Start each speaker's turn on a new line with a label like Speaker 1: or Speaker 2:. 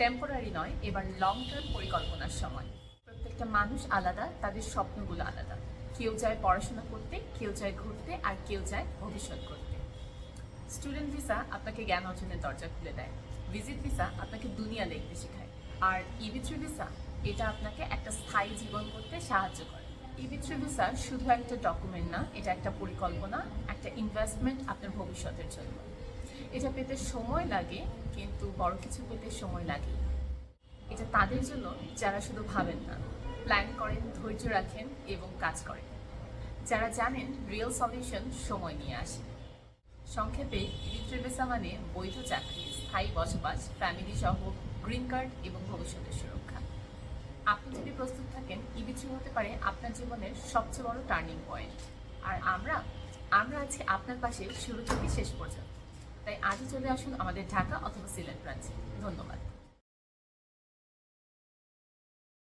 Speaker 1: Temporary নয়, এবার long term পরিকল্পনার সময়। প্রত্যেকটা মানুষ আলাদা, তাদের স্বপ্নগুলো আলাদা। কেউ চায় পড়াশোনা করতে, কেউ চায় ঘুরতে, আর কেউ চায় ভবিষ্যৎ করতে। স্টুডেন্ট ভিসা আপনাকে জ্ঞান অর্জনের দরজা খুলে দেয়। ভিজিট ভিসা আপনাকে দুনিয়া দেখতে শেখায়। আর ইবিথ্রি ভিসা এটা আপনাকে একটা স্থায়ী জীবন করতে সাহায্য করে। ইবিথ্রি ভিসা শুধু একটা ডকুমেন্ট না, এটা একটা পরিকল্পনা, একটা ইনভেস্টমেন্ট আপনার ভবিষ্যতের জন্য। এটা পেতে সময় লাগে, কিন্তু বড় কিছু পেতে সময় লাগে। এটা তাদের জন্য যারা শুধু ভাবেন না প্ল্যান করেন, ধৈর্য রাখেন এবং কাজ করেন। যারা জানেন রিয়েল সলিউশন সময় নিয়ে আসে। সংক্ষেপে ইলিট্রেভেসা মানে বৈধ চাকরি, স্থায়ী বসবাস ফ্যামিলি সহ গ্রিন কার্ড এবং ভবিষ্যতের সুরক্ষা। আপনি যদি প্রস্তুত থাকেন ইবিথ্রি হতে পারে আপনার জীবনের সবচেয়ে বড় টার্নিং পয়েন্ট আর আমরা আমরা আছি আপনার পাশে শুরু থেকে শেষ পর্যন্ত। তাই আজই চলে আসুন আমাদের ঢাকা অথবা সিলেট ব্রাঞ্চে ধন্যবাদ।